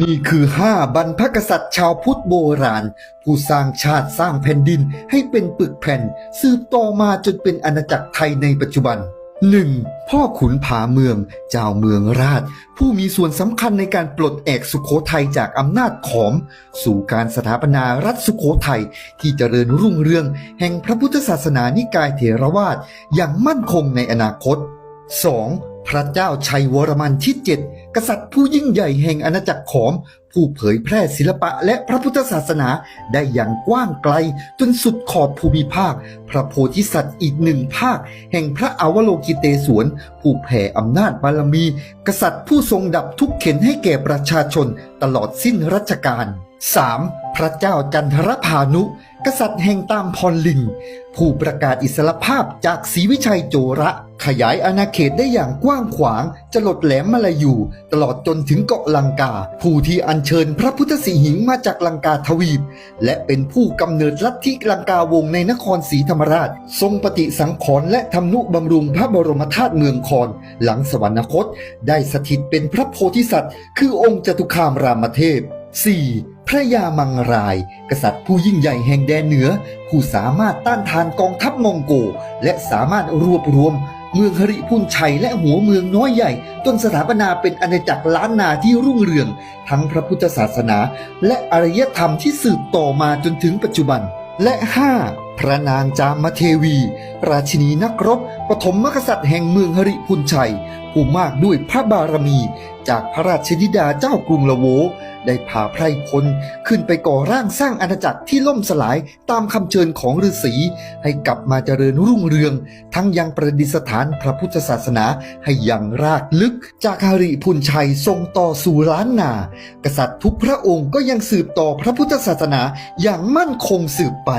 นี่คือห้าบรรพกษัตริย์ชาวพุทธโบราณ ผู้สร้างชาติสร้างแผ่นดินให้เป็นปึกแผ่น สืบต่อมาจนเป็นอาณาจักรไทยในปัจจุบัน 1. พ่อขุนผาเมือง เจ้าเมืองราช ผู้มีส่วนสำคัญในการปลดแอกสุขโขทัยจากอำนาจขอม สู่การสถาปนารัฐสุขโขทัยที่เจริญรุ่งเรือง แห่งพระพุทธศาสนานิกายเถรวาทอย่างมั่นคงในอนาคต 2. พระเจ้าชัยวรมันที่7 กษัตริย์ผู้ยิ่งใหญ่แห่งอาณาจักรขอม ผู้เผยแพร่ศิลปะและพระพุทธศาสนาได้อย่างกว้างไกลจนสุดขอบภูมิภาค พระโพธิสัตว์อีกหนึ่งภาค แห่งพระอวโลกิเตศวนผู้แผ่อำนาจบารมี กษัตริย์ผู้ทรงดับทุกข์เข็นให้แก่ประชาชนตลอดสิ้นรัชกาล 3. พระเจ้าจันทรพานุ กษัตริย์แห่งตามพรลิง ผู้ประกาศอิสรภาพจากศรีวิชัยโจระ ขยายอาณาเขตได้อย่างกว้างขวางจรดแหลมมาลายูตลอดจนถึงเกาะลังกา ผู้ที่อัญเชิญพระพุทธสีหิงมาจากลังกาทวีป และเป็นผู้กำเนิดลัทธิลังกาวงในนครศรีธรรมราช ทรงปฏิสังขรณ์และทำนุบำรุงพระบรมธาตุเมืองคอน หลังสวรรคต ได้สถิตเป็นพระโพธิสัตว์ คือองค์จตุคามรามเทพ 4. พระยามังราย กษัตริย์ผู้ยิ่งใหญ่แห่งแดนเหนือ ผู้สามารถต้านทานกองทัพมองโก และสามารถรวบรวม เมืองฮริพุนชัยและหัวเมืองน้อยใหญ่ จนสถาปนาเป็นอาณาจักรล้านนาที่รุ่งเรือง ทั้งพระพุทธศาสนา และอารยธรรมที่สืบต่อมาจนถึงปัจจุบันและ 5. พระนางจามเทวี ราชินีนักรบปฐมมกษัตริย์แห่งเมืองหริพุนชัย ผู้มากด้วยพระบารมี จากพระราชธิดาเจ้ากรุงละโว ได้พาไพรพลขึ้นไปก่อร่างสร้างอาณาจักรที่ล่มสลายตามคำเชิญของฤาษีให้กลับมาเจริญรุ่งเรือง ทั้งยังประดิษฐานพระพุทธศาสนาให้ยังรากลึก จากหริพุนชัยทรงต่อสู่ล้านนา กษัตริย์ทุกพระองค์ก็ยังสืบต่อพระพุทธศาสนาอย่างมั่นคงสืบไป